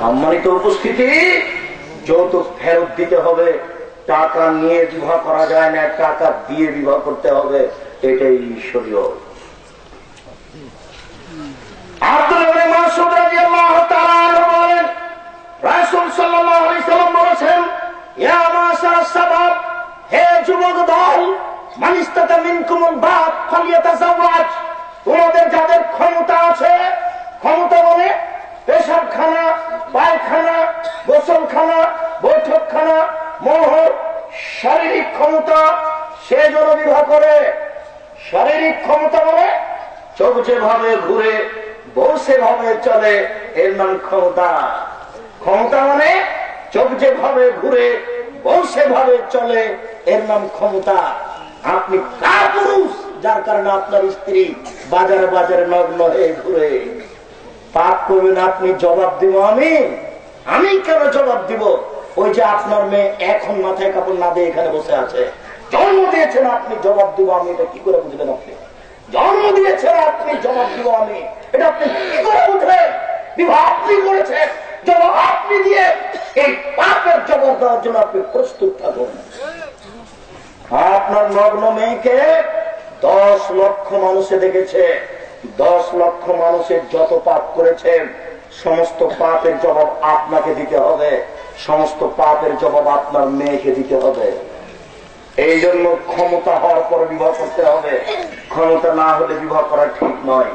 সম্মানিত উপস্থিতি, যৌতুক ফেরত দিতে হবে, টাকা নিয়ে বিবাহ করা যায় না, টাকা দিয়ে বিবাহ করতে হবে, এটাই দল, মানিস্তাতা মিনকুমুল বাত ফালিয়াতাজাওয়াজ। তোমাদের যাদের ক্ষমতা আছে ক্ষমতা বলে পেশাবখানা পায়খানা গোসলখানা বৈঠকখানা মোহর শারীরিক ক্ষমতা, সে যেন বিবাহ করে। শারীরিক ক্ষমতা বলে চোখ যেভাবে ঘুরে, বউ সেভাবে চলে, এর নাম ক্ষমতা। ক্ষমতা মানে চোখ যেভাবে ঘুরে, বউ সেভাবে চলে, এর নাম ক্ষমতা। আপনি কার পুরুষ যার কারণে আপনার স্ত্রী বাজারে বাজারে নগ্ন হয়ে ঘুরে? পাপ করবেন আপনি, জবাব দিব আমি। আমি কেন জবাব দিব? ওই যে আপনার মেয়ে এখন মাথায় কাপড় না দিয়ে এখানে বসে আছে। জন্ম দিয়েছেন আপনি, জবাব দিব আমি, এটা কি করে বুঝলেন আপনি? জন্ম দিয়েছেন আপনি, জবাব দিব আমি। এটা আপনি কি করে বিবাহ আপনি করেছেন সমস্ত পাপের জবাব আপনাকে দিতে হবে। সমস্ত পাপের জবাব আপনার মেয়েকে দিতে হবে। এই জন্য ক্ষমতা হওয়ার পর বিবাহ করতে হবে। ক্ষমতা না হলে বিবাহ করা ঠিক নয়।